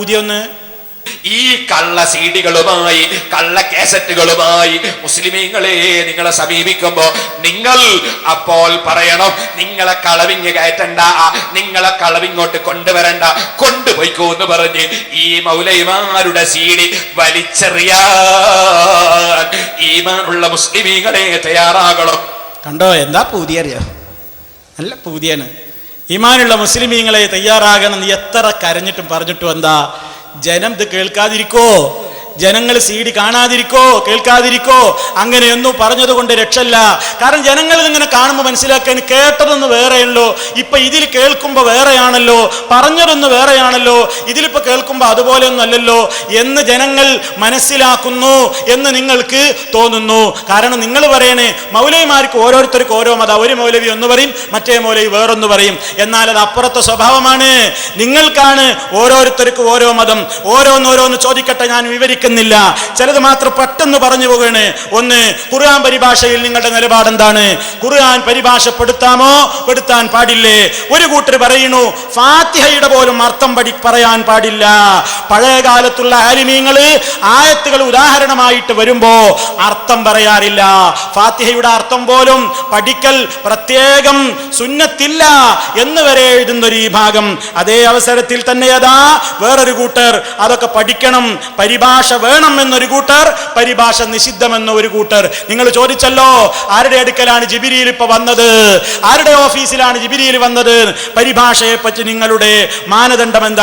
ഊതിയൊന്ന്. ഈ കള്ള സീഡികളുമായി കള്ള കാസറ്റുകളുമായി മുസ്ലിമീങ്ങളെ നിങ്ങളെ സമീപിക്കുമ്പോ നിങ്ങൾ അപ്പോൾ പറയണം നിങ്ങളെ കളവിങ് കയറ്റണ്ട നിങ്ങളെ കളവിങ്ങോട്ട് കൊണ്ടുവരണ്ട കൊണ്ടുപോയിക്കോ എന്ന് പറഞ്ഞ് ഈ മൗലൈമാരുടെ സീഡി വലിച്ചെറിയാൻ ഈമാനുള്ള മുസ്ലിമീങ്ങളെ തയ്യാറാകണം. കണ്ടോ എന്താ പൂതിയറിയോ നല്ല പൂതിയാണ്. ഈമാനുള്ള മുസ്ലിമീങ്ങളെ തയ്യാറാകണം എത്ര കരഞ്ഞിട്ടും പറഞ്ഞിട്ടും എന്താ? ജനം ഇത് കേൾക്കാതിരിക്കോ? ജനങ്ങൾ സി ഡി കാണാതിരിക്കോ കേൾക്കാതിരിക്കോ അങ്ങനെയൊന്നും പറഞ്ഞതുകൊണ്ട് രക്ഷല്ല കാരണം ജനങ്ങൾ ഇങ്ങനെ കാണുമ്പോൾ മനസ്സിലാക്കാൻ കേട്ടതൊന്ന് വേറെയല്ലോ ഇപ്പൊ ഇതിൽ കേൾക്കുമ്പോൾ വേറെയാണല്ലോ. പറഞ്ഞതൊന്ന് വേറെയാണല്ലോ. ഇതിലിപ്പോ കേൾക്കുമ്പോൾ അതുപോലെ ഒന്നല്ലല്ലോ എന്ന് ജനങ്ങൾ മനസ്സിലാക്കുന്നു എന്ന് നിങ്ങൾക്ക് തോന്നുന്നു. കാരണം നിങ്ങൾ പറയണേ മൗലവിമാർക്ക് ഓരോരുത്തർക്കും ഓരോ മത. ഒരു മൗലവി ഒന്ന് പറയും മറ്റേ മൗലവി വേറൊന്ന് പറയും. എന്നാൽ അത് അപ്പുറത്തെ സ്വഭാവമാണ്. നിങ്ങൾക്കാണ് ഓരോരുത്തർക്കും ഓരോ മതം. ഓരോന്നോരോന്ന് ചോദിക്കട്ടെ ഞാൻ വിവരിക്കുന്നില്ല ചിലത് മാത്രം പെട്ടെന്ന് പറഞ്ഞു പോവുകയാണ്. ഒന്ന് ഖുർആൻ പരിഭാഷയിൽ നിങ്ങളുടെ നിലപാട് എന്താണ് ഖുർആൻ പരിഭാഷപ്പെടുത്താമോ? പെടുത്താൻ പാടില്ലേ? ഒരു കൂട്ടർ പറയുന്നു ഫാത്തിഹയുടെ പോലും അർത്ഥം പഠി പറയാൻ പാടില്ല. പഴയ കാലത്തുള്ള ആലിമീങ്ങൾ ആയത്തുകൾ ഉദാഹരണമായിട്ട് വരുമ്പോ അർത്ഥം പറയാറില്ല. ഫാത്തിഹയുടെ അർത്ഥം പോലും പഠിക്കൽ പ്രത്യേകം സുന്നത്തില്ല എന്ന് വരെ എഴുതുന്നൊരു ഈ ഭാഗം. അതേ അവസരത്തിൽ തന്നെ അതാ വേറൊരു കൂട്ടർ അതൊക്കെ പഠിക്കണം. പരിഭാഷ വേണം എന്നൊരു കൂട്ടർ പരിഭാഷ നിഷിദ്ധമെന്ന ഒരു കൂട്ടർ. നിങ്ങൾ ചോദിച്ചല്ലോ ആരുടെ അടുക്കലാണ് ജിബിരിയിൽ ഇപ്പൊ വന്നത്? ആരുടെ ഓഫീസിലാണ് ജിബിരിയിൽ വന്നത്? പരിഭാഷയെ പറ്റി നിങ്ങളുടെ മാനദണ്ഡം എന്താ?